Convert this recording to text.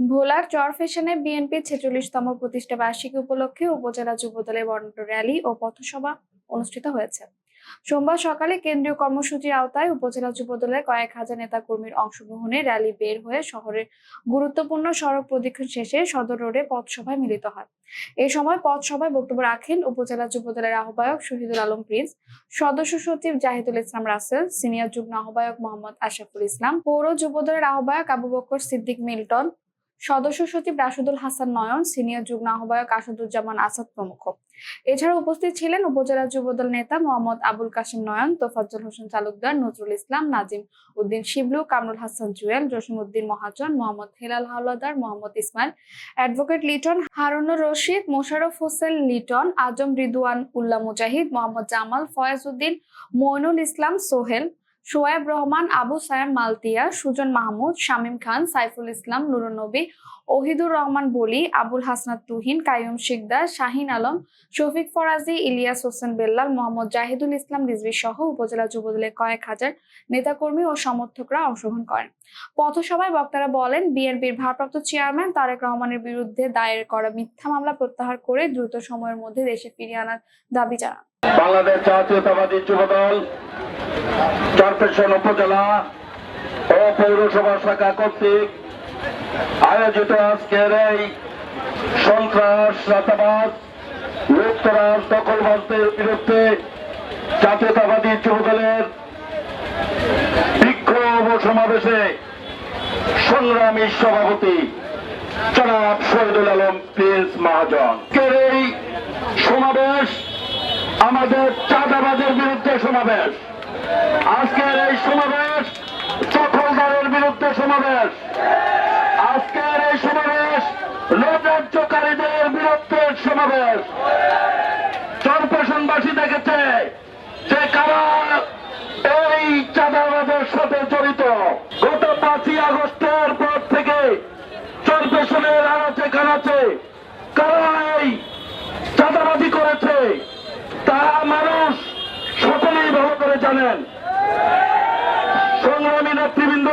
ভোলার চরফেশনে বিএনপি ছেচল্লিশতম প্রতিষ্ঠা বার্ষিকী উপলক্ষে উপজেলা যুবদলের বর্ণাঢ্য র্যালি ও পথসভা অনুষ্ঠিত হয়েছে। সোমবার সকালে কেন্দ্রীয় কর্মসূচির আওতায় উপজেলা যুবদলের কয়েক হাজার নেতাকর্মীর অংশগ্রহণে র্যালি বের হয়ে শহরের গুরুত্বপূর্ণ সড়ক প্রদক্ষিণ শেষে সদর রোডে পথসভায় মিলিত হয়। এ সময় পথসভায় বক্তব্য রাখেন উপজেলা যুবদলের আহ্বায়ক শহীদুল আলম প্রিন্স, সদস্য সচিব জাহিদুল ইসলাম রাসেল, সিনিয়র যুগ্ম আহ্বায়ক মোহাম্মদ আশাফুল ইসলাম, পৌর যুবদলের আহ্বায়ক আবু বকর সিদ্দিক মিল্টন সদস্য সচিব রাশেদুল হাসান নয়ন, সিনিয়র যুগ্ম আহ্বায়ক আসাদুজ্জামান আসাদ প্রমুখ। এছাড়া উপস্থিত ছিলেন উপজেলা যুবদল নেতা মোহাম্মদ আবুল কাশিম নয়ন, তোফাজ্জল হোসেন তালুকদার, নজরুল ইসলাম, নাজিম উদ্দিন শিবলু, কামরুল হাসান জুয়েল জসিম উদ্দিন মহাজন, মোহাম্মদ হেলাল হাওলাদার, মোহাম্মদ ইসমাইল, অ্যাডভোকেট লিটন, হারুনুর রশিদ মোশাররফ হোসেন লিটন, আজম রিদুয়ান উল্লাহ মুজাহিদ, মোহাম্মদ জামাল ফয়াজ উদ্দিন, মইনুল ইসলাম সোহেল শোয়েব রহমান, আবু সায়াম মালতিয়া, সুজন মাহমুদ, শামীম খান, সাইফুল ইসলাম, নুরুন্নবী, ওহিদুর রহমান বলি, আবুল হাসনাত তুহিন, কাইয়ুম শিকদার, শাহিন আলম, শফিক ফরাজি, ইলিয়াস হোসেন বেল্লাল, মোহাম্মদ জাহিদুল ইসলাম রিজভি সহ উপজেলা যুবদলের কয়েক হাজার নেতাকর্মী ও সমর্থকরা অংশগ্রহণ করেন। পথসভায় বক্তারা বলেন, বিএনপির ভারপ্রাপ্ত চেয়ারম্যান তারেক রহমানের বিরুদ্ধে দায়ের করা মিথ্যা মামলা প্রত্যাহার করে দ্রুত সময়ের মধ্যে দেশে ফিরিয়ে আনার দাবি জানান। বাংলাদেশ জাতীয়তাবাদী যুবদল চরপেশন উপজেলা ও পৌরসভা শাখা কর্তৃক আয়োজিত আজকের এই সন্ত্রাস রাতাবাদ লুপ্তরাজ, দখলবাজদের বিরুদ্ধে জাতীয়তাবাদী যুবদলের বিক্ষোভ ও সমাবেশে সংগ্রামী সভাপতি জনাব শহীদুল আলম, প্রিন্স মহাজন। এই সমাবেশ আমাদের চাঁদাবাজের বিরুদ্ধে সমাবেশ। আজকের এই সমাবেশ দখলদারের বিরুদ্ধে সমাবেশ। আজকের এই সমাবেশ নৈরাজ্যকারীদের বিরুদ্ধে সমাবেশ। চরপেশনবাসী দেখেছে যে কারা এই চাঁদাবাজের সাথে জড়িত। গত পাঁচই আগস্টের পর থেকে চরপেশনের আনাচে কানাচে। কারা এই চাঁদাবাজি করেছে? তা মানুষ সকলেই ভালো করে জানেন। সংগ্রামী নেতৃবৃন্দ